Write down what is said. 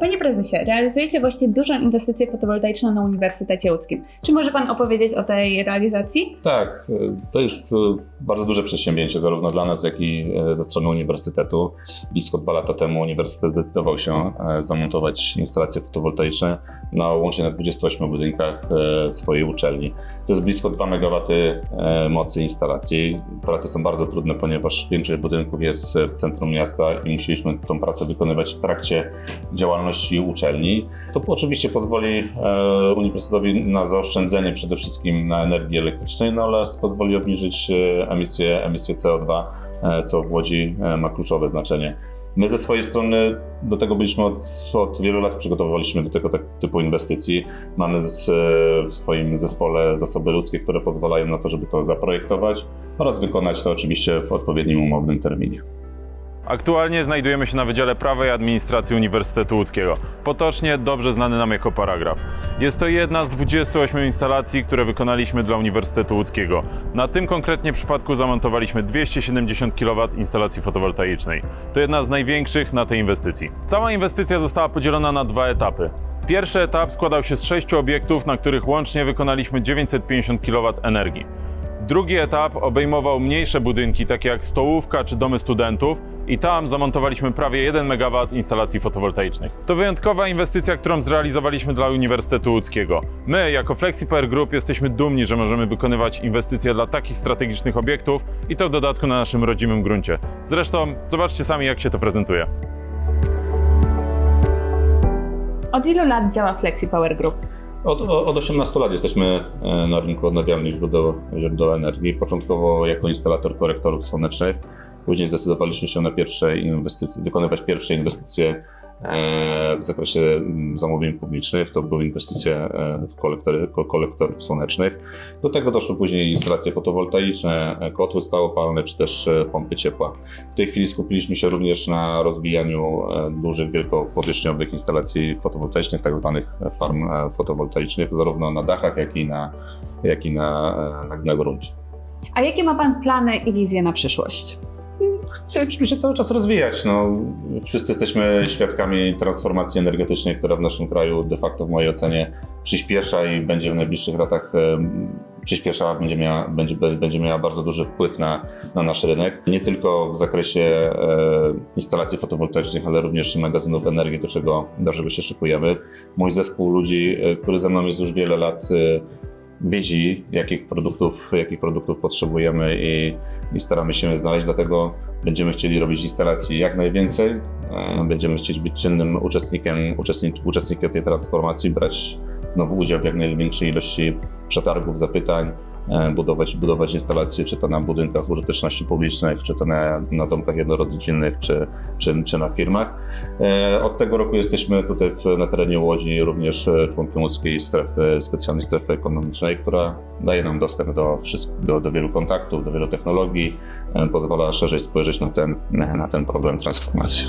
Panie prezesie, realizujecie właśnie dużą inwestycję fotowoltaiczną na Uniwersytecie Łódzkim. Czy może pan opowiedzieć o tej realizacji? Tak, y, to jest y, bardzo duże przedsięwzięcie, zarówno dla nas, jak i y, ze strony uniwersytetu. Blisko dwa lata temu uniwersytet zdecydował się e, zamontować instalacje fotowoltaiczne na łącznie na 28 budynkach e, swojej uczelni. To jest blisko 2 MW e, mocy instalacji. Prace są bardzo trudne, ponieważ większość budynków jest w centrum miasta i musieliśmy tą pracę wykonywać w trakcie działalności uczelni. To oczywiście pozwoli e, uniwersytetowi na zaoszczędzenie przede wszystkim na energii elektrycznej, no ale pozwoli obniżyć e, emisję, emisję CO2, e, co w Łodzi ma kluczowe znaczenie. My ze swojej strony do tego byliśmy od, od wielu lat przygotowywaliśmy do tego tak, typu inwestycji. Mamy z, w swoim zespole zasoby ludzkie, które pozwalają na to, żeby to zaprojektować oraz wykonać to oczywiście w odpowiednim umownym terminie. Aktualnie znajdujemy się na Wydziale Prawa i Administracji Uniwersytetu Łódzkiego, potocznie dobrze znany nam jako paragraf. Jest to jedna z 28 instalacji, które wykonaliśmy dla Uniwersytetu Łódzkiego. Na tym konkretnie przypadku zamontowaliśmy 270 kW instalacji fotowoltaicznej. To jedna z największych na tej inwestycji. Cała inwestycja została podzielona na dwa etapy. Pierwszy etap składał się z sześciu obiektów, na których łącznie wykonaliśmy 950 kW energii. Drugi etap obejmował mniejsze budynki, takie jak stołówka czy domy studentów, i tam zamontowaliśmy prawie 1 MW instalacji fotowoltaicznych. To wyjątkowa inwestycja, którą zrealizowaliśmy dla Uniwersytetu Łódzkiego. My, jako FlexiPower Group, jesteśmy dumni, że możemy wykonywać inwestycje dla takich strategicznych obiektów i to w dodatku na naszym rodzimym gruncie. Zresztą, zobaczcie sami, jak się to prezentuje. Od ilu lat działa Flexi Power Group? Od, od 18 lat jesteśmy e, na rynku odnawialnych źródeł, źródeł energii. Początkowo jako instalator korektorów słonecznych. Później zdecydowaliśmy się na pierwsze inwestycje, wykonywać pierwsze inwestycje w zakresie mm, zamówień publicznych. To były inwestycje e, w kolektory, ko- kolektorów słonecznych. Do tego doszły później instalacje fotowoltaiczne, e, kotły stałopalne czy też e, pompy ciepła. W tej chwili skupiliśmy się również na rozwijaniu e, dużych, wielkopowierzchniowych instalacji fotowoltaicznych, tak zwanych farm e, fotowoltaicznych, zarówno na dachach, jak i na, jak i na, e, na, na gruncie. A jakie ma pan plany i wizje na przyszłość? Chcieliśmy się cały czas rozwijać. No, wszyscy jesteśmy świadkami transformacji energetycznej, która w naszym kraju de facto w mojej ocenie przyspiesza i będzie w najbliższych latach przyspieszała, będzie miała, będzie, będzie miała bardzo duży wpływ na, na nasz rynek. Nie tylko w zakresie e, instalacji fotowoltaicznych, ale również magazynów energii, do czego, do czego się szykujemy. Mój zespół ludzi, e, który ze mną jest już wiele lat, e, widzi, jakich produktów, jakich produktów potrzebujemy i, i staramy się znaleźć, dlatego będziemy chcieli robić instalacji jak najwięcej. E, Będziemy chcieli być czynnym uczestnikiem, uczestnik, uczestnikiem tej transformacji, brać znowu udział w jak największej ilości przetargów, zapytań, budować, budować instalacje, czy to na budynkach użyteczności publicznych, czy to na, na domkach jednorodzinnych, czy, czy, czy na firmach. E, Od tego roku jesteśmy tutaj w, na terenie Łodzi również e, członkiem łódzkiej strefy, specjalnej strefy ekonomicznej, która daje nam dostęp do, do, do wielu kontaktów, do wielu technologii, e, pozwala szerzej spojrzeć na ten, na ten problem transformacji.